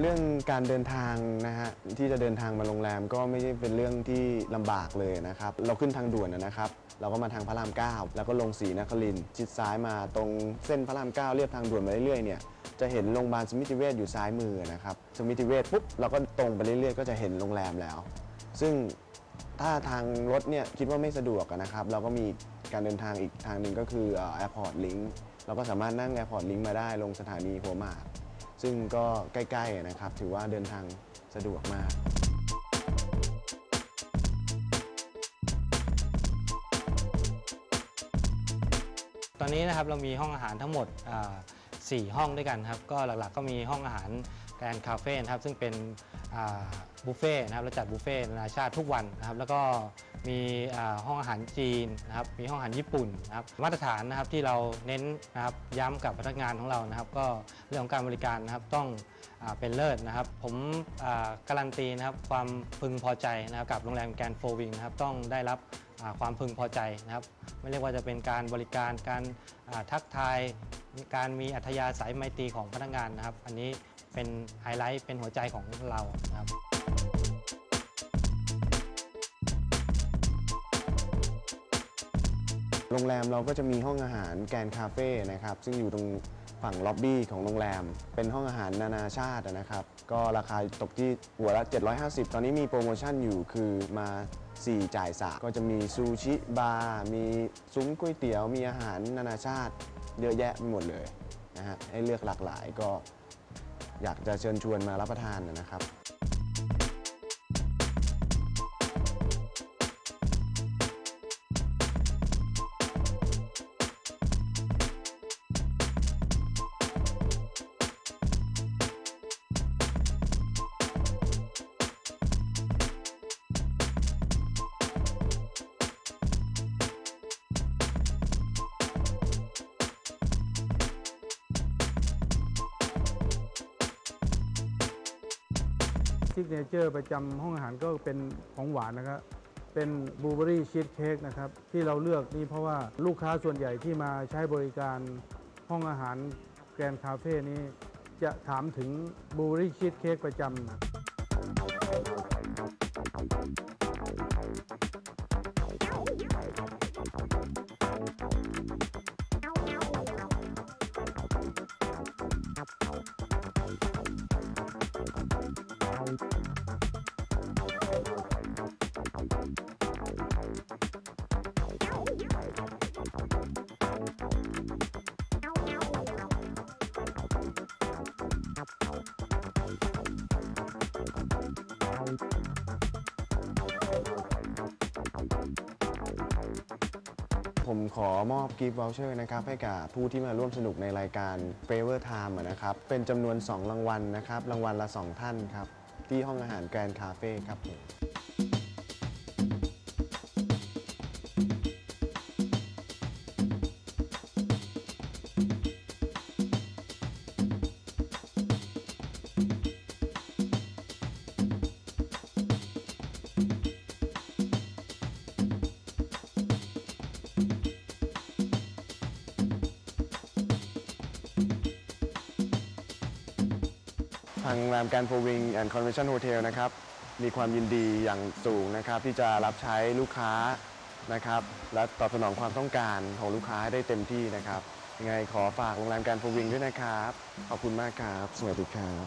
เรื่องการเดินทางนะฮะที่จะเดินทางมาโรงแรมก็ไม่ใช่เป็นเรื่องที่ลำบากเลยนะครับเราขึ้นทางด่วนนะครับเราก็มาทางพระราม9แล้วก็ลงศรีนครินทร์ชิดซ้ายมาตรงเส้นพระราม9เรียบทางด่วนมาเรื่อยๆเนี่ยจะเห็นโรงพยาบาลสมิติเวชอยู่ซ้ายมือนะครับสมิติเวชปุ๊บเราก็ตรงไปเรื่อยๆ ก็จะเห็นโรงแรมแล้ว ซึ่งถ้าทางรถเนี่ยคิดว่าไม่สะดวกนะครับเราก็มีการเดินทางอีกทางหนึ่งก็คือแอร์พอร์ตลิงเราก็สามารถนั่งแอร์พอร์ตลิงมาได้ลงสถานีหัวหมาก ซึ่งก็ใกล้ๆนะครับ ถือว่าเดินทางสะดวกมาก ตอนนี้นะครับเรามีห้องอาหารทั้งหมด 4 ห้องด้วยกันครับ ก็หลักๆก็มีห้องอาหาร แกรนคาเฟ่นะครับซึ่งเป็นบุฟเฟ่นะครับเราจัดบุฟเฟ่ต์นานาชาติทุกวันนะครับแล้วก็มีห้องอาหารจีนนะครับมีห้องอาหารญี่ปุ่นนะครับมาตรฐานนะครับที่เราเน้นนะครับย้ำกับพนักงานของเรานะครับ ก็เรื่องของการบริการนะครับต้องอเป็นเลิศนะครับ ผมการันตีนะครับความพึงพอใจนะครับกับโรงแรมแกรนโฟวิงนะครับต้องได้รับ ความพึงพอใจนะครับ ไม่เรียกว่าจะเป็นการบริการการทักทาย การมีอัธยาศัยไมตรีของพนักงานนะครับ อันนี้เป็นไฮไลท์เป็นหัวใจของเรานะครับโรงแรมเราก็จะมีห้องอาหารแกนคาเฟ่นะครับ ซึ่งอยู่ตรงฝั่งล็อบบี้ของโรงแรม เป็นห้องอาหารนานาชาตินะครับ ก็ราคาตกที่หัวละ 750 ตอนนี้มีโปรโมชั่นอยู่คือมา 4 จ่ายสามก็จะมีซูชิบาร์มีซุ้มก๋วยเตี๋ยว มีอาหารนานาชาติเยอะแยะไปหมดเลยนะฮะให้เลือกหลากหลายก็อยากจะเชิญชวนมารับประทานนะครับ ซิกเนเจอร์ประจำห้องอาหารก็เป็นของหวานนะครับ เป็นบลูเบอรี่ชีสเค้กนะครับ ที่เราเลือกนี่เพราะว่าลูกค้าส่วนใหญ่ที่มาใช้บริการห้องอาหารแกรนด์คาเฟ่นี้ จะถามถึงบลูเบอรี่ชีสเค้กประจำนะ ผมขอมอบกิฟต์วอลเชอร์นะครับให้กับผู้ที่มาร่วมสนุกในรายการ Favor Time อะนะครับ เป็นจำนวน 2 รางวัลนะครับ รางวัลละ 2 ท่านครับ ที่ห้องอาหารแกรนด์คาเฟ่ครับผม ทางโรงแรมแกรนด์โฟวิงแอนด์คอนเวนชั่นโฮเทลนะครับมีความยินดีอย่างสูงนะครับ ที่จะรับใช้ลูกค้านะครับ และตอบสนองความต้องการของลูกค้าให้ได้เต็มที่นะครับยังไงขอฝากโรงแรมแกรนด์โฟวิงด้วยนะครับ ขอบคุณมากครับ สวัสดีครับ